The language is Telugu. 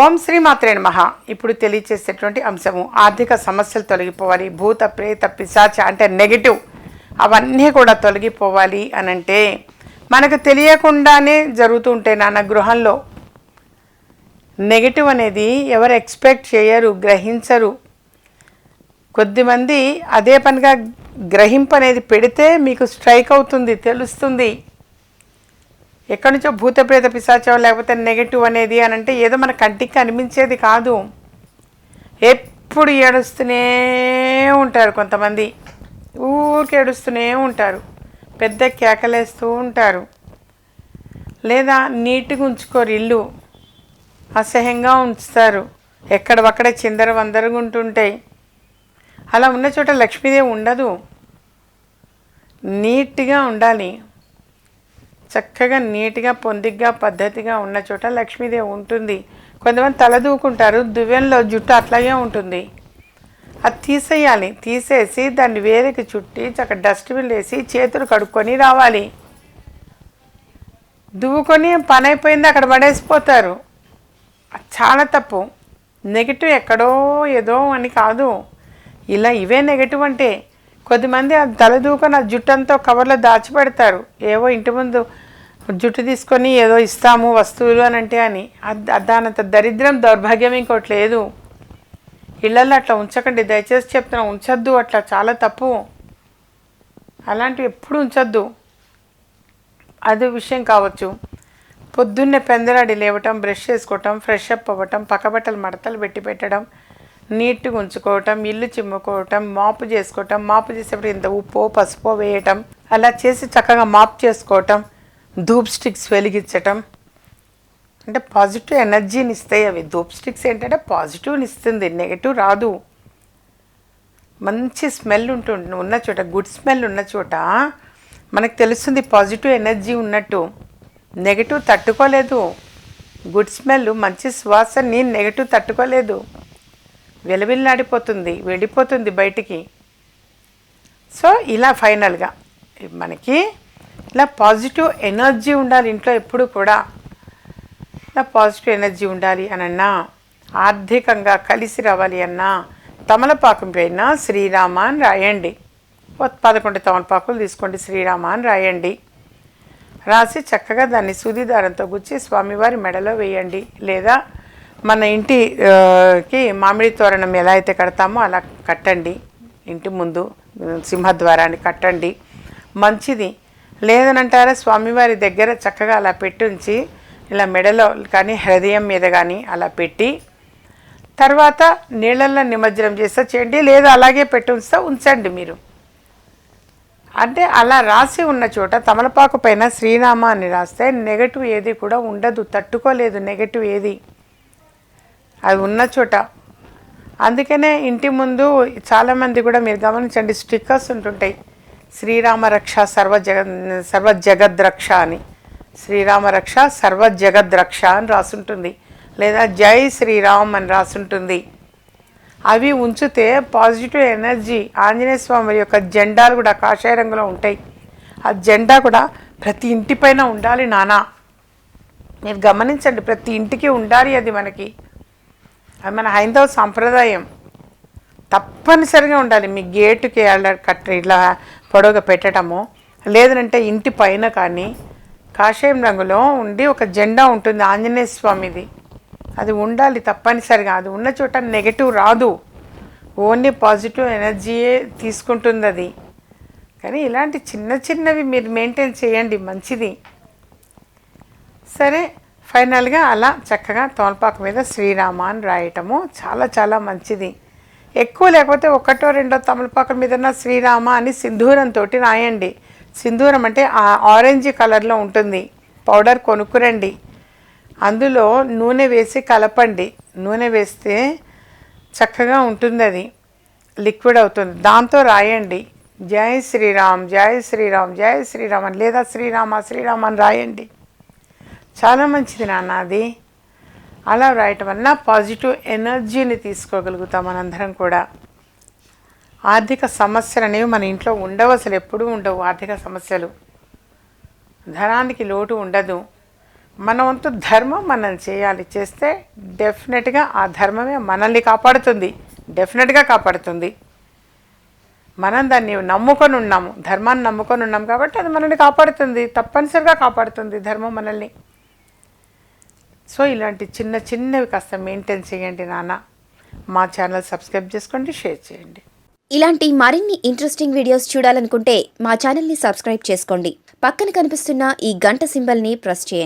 ఓం శ్రీ మాత్రే నమః. ఇప్పుడు తెలియచేసేటువంటి అంశము ఆర్థిక సమస్యలు తొలగిపోవాలి భూత ప్రేత పిశాచ అంటే నెగిటివ్. అవన్నీ కూడా తొలగిపోవాలి అని అంటే మనకు తెలియకుండానే జరుగుతూ ఉంటాయి నాన్న గృహంలో నెగిటివ్ అనేది ఎవరు ఎక్స్పెక్ట్ చేయరు గ్రహించరు. కొద్దిమంది అదే పనిగా గ్రహింపు అనేది పెడితే మీకు స్ట్రైక్ అవుతుంది తెలుస్తుంది. ఎక్కడి నుంచో భూతప్రేత పిశాచం లేకపోతే నెగటివ్ అనేది అని అంటే ఏదో మన కంటికి కనిపించేది కాదు. ఎప్పుడు ఏడుస్తూనే ఉంటారు కొంతమంది. ఊరికి ఏడుస్తూనే ఉంటారు. పెద్ద కేకలేస్తూ ఉంటారు. లేదా నీట్గా ఉంచుకోరు ఇల్లు. అసహ్యంగా ఉంచుతారు. ఎక్కడవక్కడే చిందర వందరగా ఉంటుంటాయి. అలా ఉన్న చోట లక్ష్మీదేవి ఉండదు. నీట్గా ఉండాలి. చక్కగా నీట్గా పొందిగ్గా పద్ధతిగా ఉన్న చోట లక్ష్మీదేవి ఉంటుంది. కొంతమంది తల దూకుంటారు దువ్వెనలో జుట్టు అట్లాగే ఉంటుంది. అది తీసేయాలి. తీసేసి దాన్ని వేరేకి చుట్టి చక్క డస్ట్బిన్ వేసి చేతులు కడుక్కొని రావాలి. దువ్వుకొని పని అయిపోయింది అక్కడ పడేసిపోతారు. చాలా తప్పు. నెగిటివ్ ఎక్కడో ఏదో అని కాదు. ఇలా ఇవే నెగిటివ్ అంటే కొద్దిమంది ఆ తలదూకొని ఆ జుట్టంతా కవర్లో దాచిపెడతారు. ఏవో ఇంటి ముందు జుట్టు తీసుకొని ఏదో ఇస్తాము వస్తువులు అని అంటే అని. దానంత దరిద్రం దౌర్భాగ్యం ఇంకోటి లేదు. ఇళ్ళల్లో అట్లా ఉంచకండి. దయచేసి చెప్తున్నా ఉంచొద్దు. అట్లా చాలా తప్పు. అలాంటివి ఎప్పుడు ఉంచొద్దు. అది విషయం కావచ్చు. పొద్దున్నే పెందరాడి లేవటం బ్రష్ చేసుకోవటం ఫ్రెష్ అప్ అవ్వటం పక్కబట్టలు మడతలు పెట్టి పెట్టడం నీట్గా ఉంచుకోవటం ఇల్లు చిమ్ముకోవటం మాపు చేసుకోవటం మాపు చేసేప్పుడు ఇంత ఉప్పు పసుపు వేయటం అలా చేసి చక్కగా మాప్ చేసుకోవటం ధూప్ స్టిక్స్ వెలిగించటం. అంటే పాజిటివ్ ఎనర్జీని ఇస్తాయి అవి. ధూప్ స్టిక్స్ ఏంటంటే పాజిటివ్ని ఇస్తుంది నెగటివ్ రాదు. మంచి స్మెల్ ఉంటుంది ఉన్న చోట గుడ్ స్మెల్ ఉన్న చోట మనకు తెలుస్తుంది పాజిటివ్ ఎనర్జీ ఉన్నట్టు. నెగటివ్ తట్టుకోలేదు. గుడ్ స్మెల్ మంచి సువాసనని నెగటివ్ తట్టుకోలేదు. వెలవిల్లాడిపోతుంది వెళ్ళిపోతుంది బయటికి. సో ఇలా ఫైనల్గా మనకి ఇలా పాజిటివ్ ఎనర్జీ ఉండాలి ఇంట్లో ఎప్పుడు కూడా. ఇలా పాజిటివ్ ఎనర్జీ ఉండాలి అనన్నా ఆర్థికంగా కలిసి రావాలి అన్నా తమలపాకం పైన శ్రీరామ అని రాయండి పదకొండు తమలపాకులు తీసుకోండి శ్రీరామ అని రాయండి. రాసి చక్కగా దాన్ని సూది దారంతో గుచ్చి స్వామివారి మెడలో వేయండి. లేదా మన ఇంటికి మామిడి తోరణం ఎలా అయితే కడతామో అలా కట్టండి. ఇంటి ముందు సింహద్వారాన్ని కట్టండి. మంచిది. లేదనంటారా స్వామివారి దగ్గర చక్కగా అలా పెట్టుంచి ఇలా మెడలో కానీ హృదయం మీద కానీ అలా పెట్టి తర్వాత నీళ్ళల్లో నిమజ్జనం చేస్తా చేయండి లేదా అలాగే పెట్టి ఉంచండి మీరు. అంటే అలా రాసి ఉన్న చోట తమలపాకు పైన శ్రీనామ అని రాస్తే నెగటివ్ ఏది కూడా ఉండదు తట్టుకోలేదు నెగటివ్ ఏది. అది ఉన్న చోట. అందుకనే ఇంటి ముందు చాలామంది కూడా మీరు గమనించండి స్టిక్కర్స్ ఉంటుంటాయి. శ్రీరామ రక్ష సర్వ జగ సర్వ జగద్రక్ష అని. శ్రీరామ రక్ష సర్వ జగద్రక్ష అని రాసుంటుంది. లేదా జై శ్రీరామ్ అని రాసుంటుంది. అవి ఉంచితే పాజిటివ్ ఎనర్జీ ఆంజనేయ స్వామి యొక్క జెండాలు కూడా కాషాయ రంగులో ఉంటాయి. ఆ జెండా కూడా ప్రతి ఇంటిపైన ఉండాలి నానా. మీరు గమనించండి ప్రతి ఇంటికి ఉండాలి అది మనకి. అది మన హైందవ సాంప్రదాయం. తప్పనిసరిగా ఉండాలి. మీ గేటుకి కట్ట ఇట్లా పొడవుగా పెట్టడము. లేదంటే ఇంటి పైన కానీ కాషాయం రంగులో ఉండి ఒక జెండా ఉంటుంది ఆంజనేయ స్వామిది. అది ఉండాలి తప్పనిసరిగా. అది ఉన్న చోట నెగటివ్ రాదు. ఓన్లీ పాజిటివ్ ఎనర్జీయే తీసుకుంటుంది అది కానీ ఇలాంటి చిన్న చిన్నవి మీరు మెయింటైన్ చేయండి. మంచిది. సరే. ఫైనల్గా అలా చక్కగా తోల్పాకు మీద శ్రీరామ అని రాయటము చాలా చాలా మంచిది. ఎక్కువ లేకపోతే ఒకటో రెండో తమలపాకుల మీద శ్రీరామ అని సింధూరంతో రాయండి. సింధూరం అంటే ఆ ఆరెంజ్ కలర్లో ఉంటుంది. పౌడర్ కొనుక్కురండి. అందులో నూనె వేసి కలపండి. నూనె వేస్తే చక్కగా ఉంటుంది అది లిక్విడ్ అవుతుంది. దాంతో రాయండి. జై శ్రీరామ్ జై శ్రీరామ్ జై శ్రీరామ్ అని లేదా శ్రీరామ శ్రీరామ్ అని రాయండి. చాలా మంచిది నాన్న అది. అలా రాయటం వల్ల పాజిటివ్ ఎనర్జీని తీసుకోగలుగుతాం మనందరం కూడా. ఆర్థిక సమస్యలు అనేవి మన ఇంట్లో ఉండవు అసలు ఎప్పుడూ ఉండవు ఆర్థిక సమస్యలు. ధనానికి లోటు ఉండదు. మన వంతు ధర్మం మనం చేయాలి. చేస్తే డెఫినెట్గా ఆ ధర్మమే మనల్ని కాపాడుతుంది. డెఫినెట్గా కాపాడుతుంది. మనం దాన్ని నమ్ముకొని ఉన్నాము. ధర్మాన్ని నమ్ముకొని ఉన్నాం కాబట్టి అది మనల్ని కాపాడుతుంది. తప్పనిసరిగా కాపాడుతుంది ధర్మం మనల్ని. సో ఇలాంటి చిన్న చిన్నవి కాస్త మెయింటైన్ చేయండి నాన్న. మా ఛానల్ సబ్స్క్రైబ్ చేసుకోండి షేర్ చేయండి. ఇలాంటి మరిన్ని ఇంట్రెస్టింగ్ వీడియోస్ చూడాలనుకుంటే మా ఛానల్ని సబ్స్క్రైబ్ చేసుకోండి. పక్కన కనిపిస్తున్న ఈ గంట సింబల్ని ప్రెస్ చేయండి.